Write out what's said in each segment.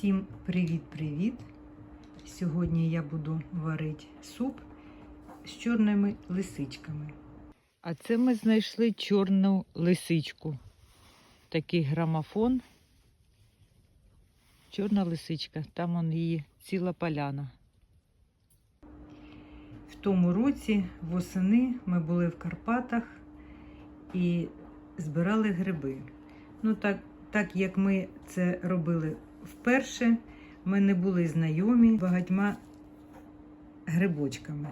Всім привіт-привіт! Сьогодні я буду варити суп з чорними лисичками. А це ми знайшли чорну лисичку. Такий грамофон. Чорна лисичка, там он її ціла поляна. В тому році восени ми були в Карпатах і збирали гриби. Ну, так, так як ми це робили вперше, ми не були знайомі багатьма грибочками.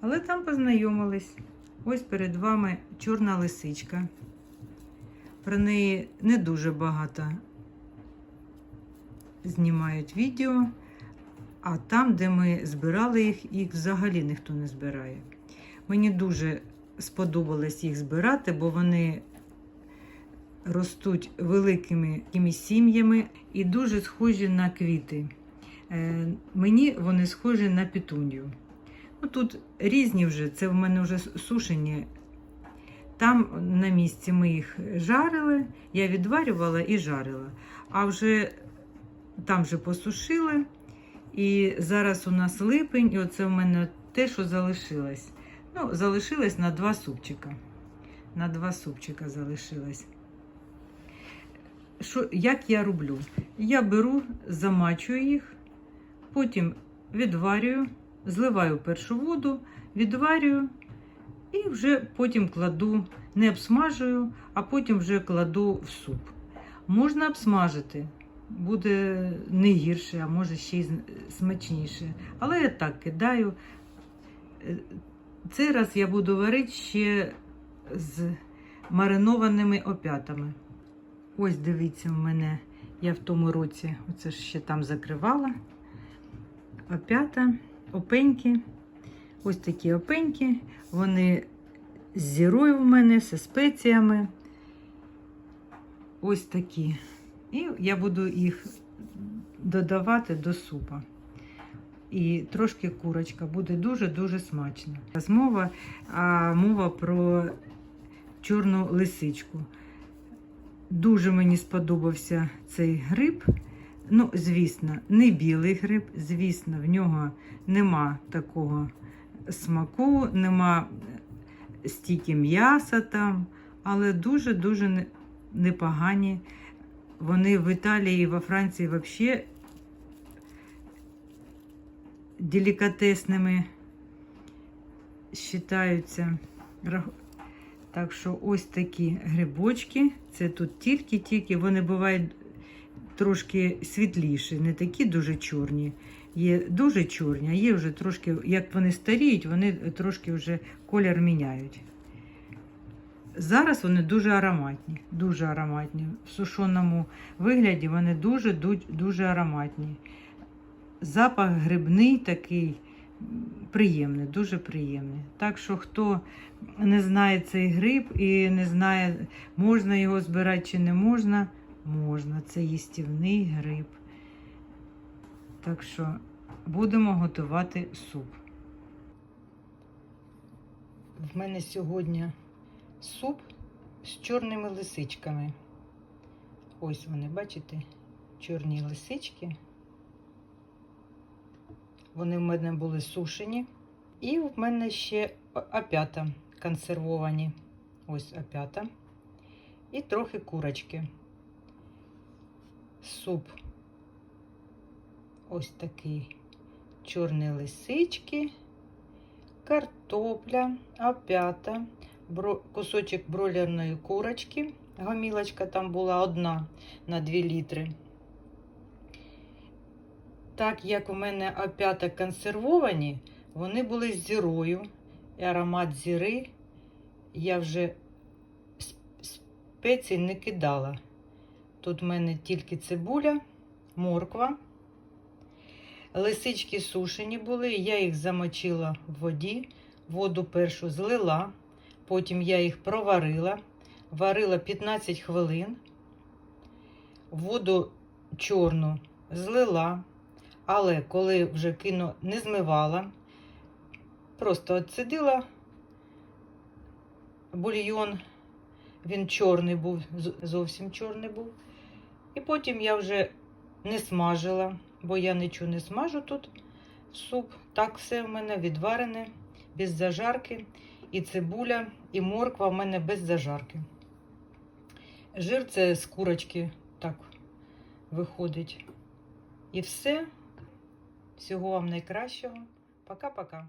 Але там познайомились. Ось перед вами чорна лисичка. Про неї не дуже багато знімають відео, а там, де ми збирали їх, їх взагалі ніхто не збирає. Мені дуже сподобалось їх збирати, бо вони ростуть великими сім'ями і дуже схожі на квіти. Е, мені вони схожі на петунію. Ну, тут різні вже, це в мене вже сушені. Там на місці ми їх жарили, я відварювала і жарила. А вже там вже посушили. І зараз у нас липень, і оце в мене те, що залишилось. Ну, залишилось на два супчика. На два супчика залишилось. Що, як я роблю? Я беру, замачую їх, потім відварюю, зливаю першу воду, відварюю і вже потім кладу, не обсмажую, а потім вже кладу в суп. Можна обсмажити, буде не гірше, а може ще й смачніше. Але я так кидаю. Цей раз я буду варити ще з маринованими опятами. Ось дивіться, в мене я в тому році, оце ж ще там закривала. Опята, опеньки. Ось такі опеньки. Вони з зірою в мене, зі спеціями. Ось такі. І я буду їх додавати до супа. І трошки курочка буде дуже-дуже смачно. Мова, а мова про чорну лисичку. Дуже мені сподобався цей гриб. Ну, звісно, не білий гриб, звісно, в нього нема такого смаку, нема стільки м'яса там, але дуже-дуже непогані. Вони в Італії і во Франції взагалі делікатесними вважаються. Так що ось такі грибочки. Це тут тільки-тільки, вони бувають трошки світліші, не такі дуже чорні. Є дуже чорні, а є вже трошки, як вони старіють, вони трошки вже колір міняють. Зараз вони дуже ароматні, дуже ароматні. В сушоному вигляді вони дуже дуже ароматні. Запах грибний такий приємний, дуже приємний. Так що, хто не знає цей гриб і не знає, можна його збирати чи не можна, можна. Це їстівний гриб. Так що будемо готувати суп. В мене сьогодні суп з чорними лисичками. Ось вони, бачите, чорні лисички. Вони в мене були сушені. І в мене ще опята консервовані. Ось опята. І трохи курочки. Суп. Ось такий чорні лисички, картопля, опята, кусочок бройлерної курочки. Гомілочка там була одна на 2 літри. Так як у мене опята консервовані, вони були з зірою. І аромат зіри я вже спецій не кидала. Тут в мене тільки цибуля, морква. Лисички сушені були, я їх замочила в воді, воду першу злила, потім я їх проварила, варила 15 хвилин, воду чорну злила. Але коли вже кину не змивала, просто отсидила бульйон, він чорний був, зовсім чорний був. І потім я вже не смажила, бо я нічого не смажу тут в суп. Так все в мене відварене, без зажарки. І цибуля, і морква в мене без зажарки. Жир це з курочки так виходить. І все. Всього вам найкращого. Пока-пока.